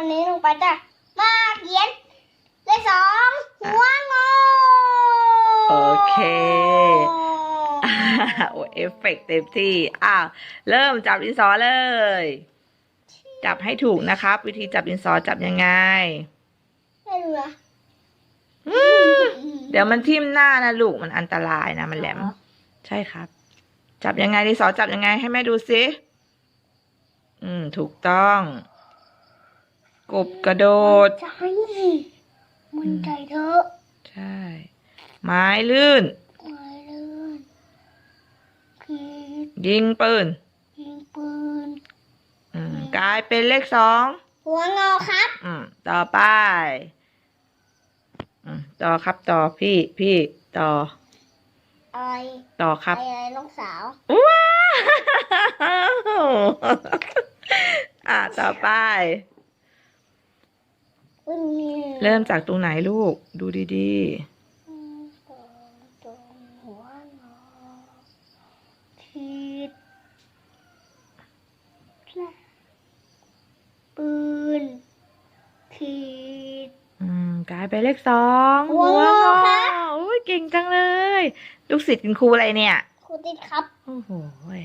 วันนี้หนูไปจะมาเขียนเลขสองหัวงอโอเคโอ้เอฟเฟกต์เต็มที่อ้าวเริ่มจับดินสอเลย จับให้ถูกนะครับ วิธีจับดินสอจับยังไงไม่รู้นะอืมเดี๋ยวมันทิ่มหน้านะลูกมันอันตรายนะมันแหลม ใช่ครับ จับยังไงดินสอจับยังไงให้แม่ดูสิอืม ถูกต้อง กบกระโดด ใจมันใจเถอะใช่ ไม้ลื่นไม่เลื่อนคิดยิงปืนยิงปืนอืมกลายเป็นเลขสองหัวงอครับอืมต่อไปอืมต่อครับต่อพี่พี่ต่ออะไรต่อครับอะไรน้องสาวว้าว อะต่อไปอุ้ยมี เริ่มจากตรงไหนลูก ดูดีตรงตรงหัวงอคิดปืนขีดๆ อืมกลายเป็นเลขสองหัวงอครับโอ้ยเก่งจังเลย ลูกศิษย์คุณครูอะไรเนี่ย ครูติดครับโอ้โหย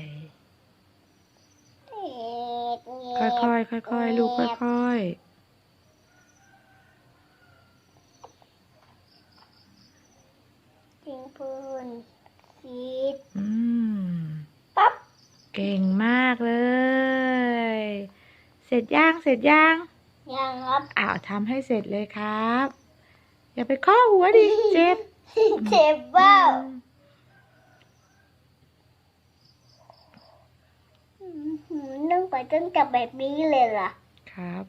เอ็ดเอ็ด ค่อยๆค่อยๆลูกค่อยยิงปืน ขีดๆอืม ปั๊บ เก่งมากเลย เสร็จย่างเสร็จย่างยังครับ อ้าวทำให้เสร็จเลยครับ อย่าไปข้อหัวดิเจ็บเจ็บเบ้านึ่งไปจนกับแบบนี้เลยล่ะ ครับ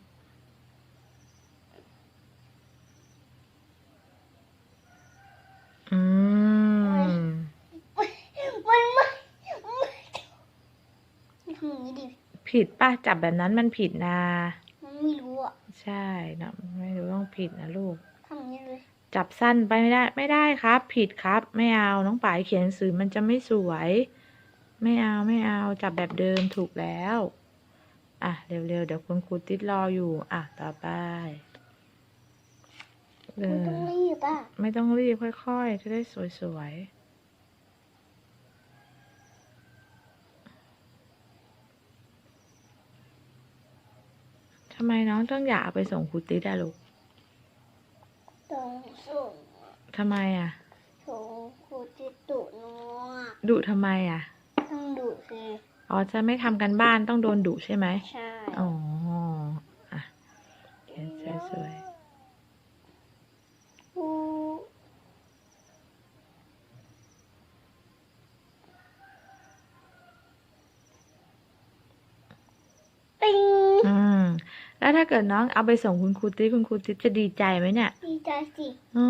อืม มันไม่ไม่ทำอย่างนี้ดิ ผิดป่ะจับแบบนั้นมันผิดนะมันไม่รู้อะใช่นะไม่รู้ต้องผิดนะลูกทำอย่างนี้เลยจับสั้นไปไม่ได้ ไม่ได้ครับ ผิดครับ ไม่เอาน้องป๋ายเขียนหนังสือมันจะไม่สวย ไม่เอาไม่เอาจับแบบเดิมถูกแล้ว อะเร็วๆเดี๋ยวคุณครูติดรออยู่ อะต่อไปเอมันอต้องรีบอะไม่ต้องรีบค่อยๆจะได้สวยๆำไมน้องต้องอยากเอาไปส่งครูติดอะลูกต้องส่งทำไมอะส่งครูจิตุนัวดุทำไมอะต้องดูสิอ๋อจะไม่ทำกันบ้านต้องโดนดุใช่ไหมใช่อ๋อ อะเขียนสวย ครูปิ้ง ๆอืม แล้วถ้าเกิดน้องเอาไปส่งคุณครูติ๊กคุณครูติ๊กจะดีใจไหมเนี่ย ดีใจสิอ๋อ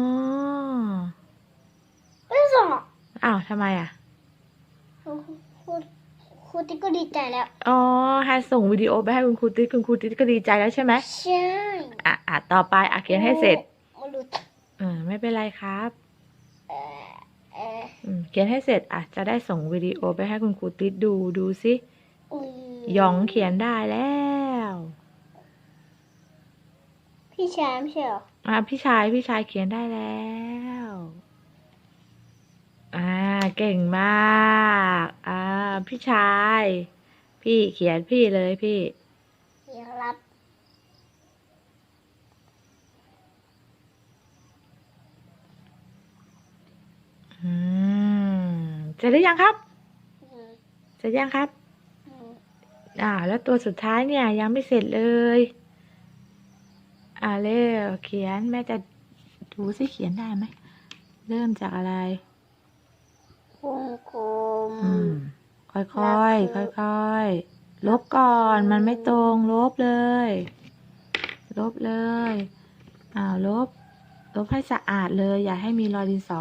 ไม่ส่งหรอกอ้าวทำไมอะครูครูครูติ๊กก็ดีใจแล้ว อ๋อให้ส่งวิดีโอไปให้คุณครูติ๊กคุณครูติ๊กก็ดีใจแล้วใช่ไหมใช่อะอะต่อไปอะเขียนให้เสร็จมาดูอืมไม่เป็นไรครับเออเอออืมเขียนให้เสร็จอะจะได้ส่งวิดีโอไปให้คุณครูติ๊กดูดูสิอุ้ยหยองเขียนได้แล้ว พี่ชายไม่ใช่เหรออะพี่ชายพี่ชายเขียนได้แล้วอ่าเก่งมากอ่าพี่ชาย พี่เขียนพี่เลยพี่เดี๋ยวรับอืมเสร็จหรือยังครับอืมเสร็จยังครับอืมอ่า แล้วตัวสุดท้ายเนี่ยยังไม่เสร็จเลย อ่าเร็วเขียนแม่จะดูสิเขียนได้ไหม เริ่มจากอะไรวงกลมอืมค่อยๆค่อยๆลบก่อนมันไม่ตรงลบเลย ลบเลยอ้าวลบ ลบให้สะอาดเลย อย่าให้มีรอยดินสอ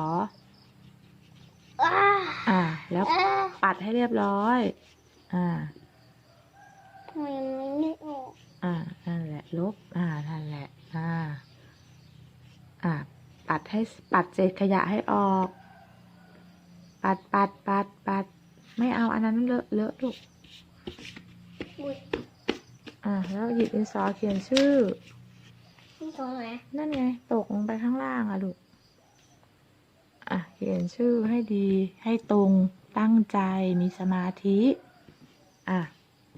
อ้าอ่า แล้วอ้าปัดให้เรียบร้อย อ่า ทำไมมันไม่ออก อ่านั่นแหละลบอ่า นั่นแหละ อ่า อ่า ปัด ให้ปัดเศษขยะให้ออก ปัดปัดปัดปัด ไม่เอาอันนั้นเลอะเลอะลูกอุ้ยอะแล้วหยิบดินสอเขียนชื่อนี่ตรงไหนนั่นไง ตกลงไปข้างล่างอะลูก อะ เขียนชื่อให้ดี ให้ตรง ตั้งใจ มีสมาธิ อะ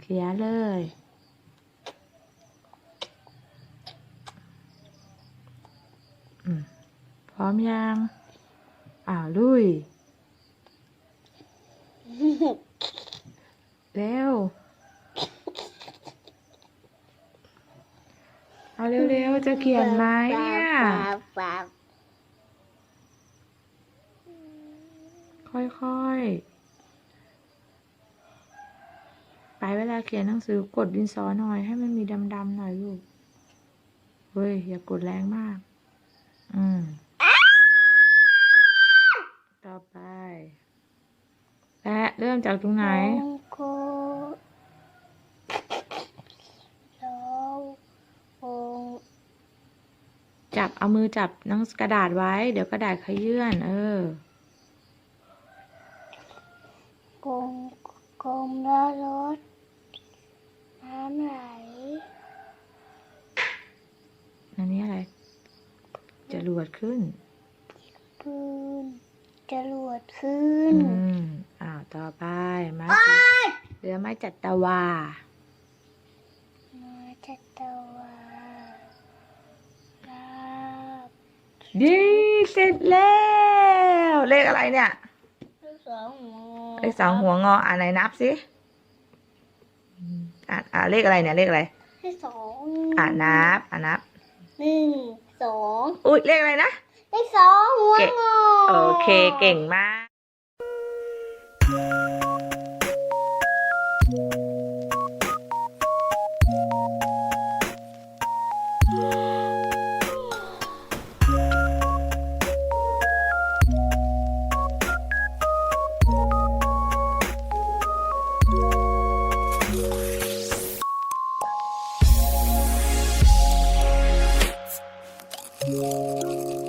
เขียนเลย อืม พร้อมยังอ่าลุยเร็วเอาเร็วๆ จะเขียนไหมเนี่ย ค่อยๆ ไปเวลาเขียนหนังสือกดดินสอหน่อย ให้มันมีดำๆหน่อยลูก เฮ้ย อย่ากดแรงมาก อืม เริ่มจากตรงไหน จับเอามือจับนังกระดาษไว้ เดี๋ยวกระดาษขยื่นเออกลมกลมแล้วรถ น้ำไหลอันนี้อะไร จะรวดขึ้นปืนจรวดขึ้นอืม ต่อไปไม้เหลือไม้จัดตะวามาจัตวาลาบดีเสร็จแล้ว เลขอะไรเนี่ยลูกสองหัวเลขสองหัวงออ่านไหนนับสิอืมอ่านอ่าเลขอะไรเนี่ยเลขอะไรให้สองอ่านนับอ่านนับหนึ่งสองอุ้ยเลขอะไรนะให้สองหัวเก่งงอโอเคเก่งมาก Música